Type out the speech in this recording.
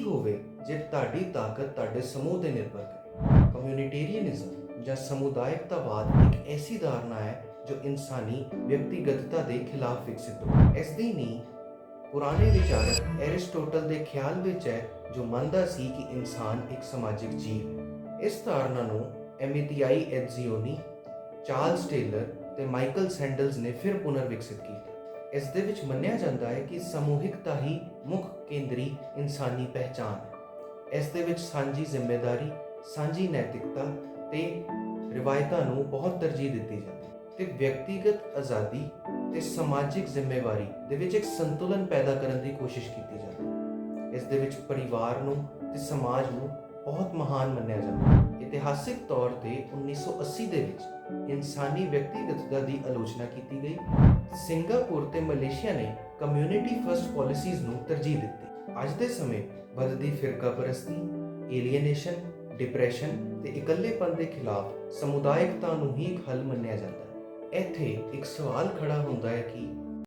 ਠੀਕ ਹੋਵੇ ਜੇ ਤੁਹਾਡੀ ਤਾਕਤ ਤੁਹਾਡੇ ਸਮੂਹ ਤੇ ਨਿਰਭਰ ਕਰੇ। ਕਮਿਊਨਿਟੇਰੀਅਨਿਜ਼ਮ ਜਾਂ ਸਮੁਦਾਇਕਤਾਵਾਦ ਇੱਕ ਐਸੀ ਧਾਰਨਾ ਹੈ ਜੋ ਇਨਸਾਨੀ ਵਿਅਕਤੀਗਤਤਾ ਦੇ ਖਿਲਾਫ ਵਿਕਸਿਤ ਹੋਈ ਇਸ ਦੀ ਨੀਂਹ ਪੁਰਾਣੇ ਵਿਚਾਰਕ ਐਰਿਸਟੋਟਲ ਦੇ ਖਿਆਲ ਵਿੱਚ ਹੈ, ਜੋ ਮੰਨਦਾ ਸੀ ਕਿ ਇਨਸਾਨ ਇੱਕ ਸਮਾਜਿਕ ਜੀਵ ਹੈ। ਇਸ ਧਾਰਨਾ ਨੂੰ ਐਮੀਤੀਆਈ ਐਡਜ਼ੀਓਨੀ ਚਾਰਲਸ ਟੇਲਰ ਤੇ ਮਾਈਕਲ ਸੈਂਡਲਸ ਨੇ ਫਿਰ ਪੁਨਰ ਵਿਕਸਿਤ ਕੀਤਾ। ਇਸ ਦੇ ਵਿੱਚ ਮੰਨਿਆ ਜਾਂਦਾ ਹੈ ਕਿ ਸਮੂਹਿਕਤਾ ਹੀ ਮੁੱਖ ਕੇਂਦਰੀ ਇਨਸਾਨੀ ਪਹਿਚਾਨ ਹੈ। ਇਸ ਦੇ ਵਿੱਚ ਸਾਂਝੀ ਜ਼ਿੰਮੇਵਾਰੀ ਸਾਂਝੀ ਨੈਤਿਕਤਾ ਤੇ ਰਿਵਾਇਤਾਂ ਨੂੰ ਬਹੁਤ ਤਰਜੀਹ ਦਿੱਤੀ ਜਾਂਦੀ ਹੈ। ਤੇ ਵਿਅਕਤੀਗਤ ਆਜ਼ਾਦੀ ਤੇ ਸਮਾਜਿਕ ਜ਼ਿੰਮੇਵਾਰੀ ਦੇ ਵਿੱਚ ਇੱਕ ਸੰਤੁਲਨ ਪੈਦਾ ਕਰਨ ਦੀ ਕੋਸ਼ਿਸ਼ ਕੀਤੀ ਜਾਂਦੀ ਹੈ। ਇਸ ਦੇ ਵਿੱਚ ਪਰਿਵਾਰ ਨੂੰ ਤੇ ਸਮਾਜ ਨੂੰ ਬਹੁਤ ਮਹਾਨ ਮੰਨਿਆ ਜਾਂਦਾ ਹੈ। ਇਤਿਹਾਸਿਕ ਤੌਰ ਤੇ 1980 ਦੇ ਵਿੱਚ ਇਨਸਾਨੀ ਵਿਅਕਤੀਗਤਤਾ ਦੀ ਆਲੋਚਨਾ ਕੀਤੀ ਗਈ। ਸਿੰਗਾਪੁਰ ਤੇ ਮਲੇਸ਼ੀਆ ਨੇ ਕਮਿਊਨਿਟੀ ਫਰਸਟ ਪਾਲਿਸੀਜ਼ ਨੂੰ ਤਰਜੀਹ ਦਿੱਤੀ। ਅੱਜ ਦੇ ਸਮੇਂ ਵੱਧਦੀ ਫਿਰਕਾਪਰਸਤੀ ਏਲੀਏਨੇਸ਼ਨ ਡਿਪਰੈਸ਼ਨ ਤੇ ਇਕੱਲੇਪਨ ਦੇ ਖਿਲਾਫ ਸਮੁਦਾਇਕਤਾ ਨੂੰ ਹੀ ਇੱਕ ਹੱਲ ਮੰਨਿਆ ਜਾਂਦਾ ਹੈ। ਇੱਥੇ ਇੱਕ ਸਵਾਲ ਖੜਾ ਹੁੰਦਾ ਹੈ ਕਿ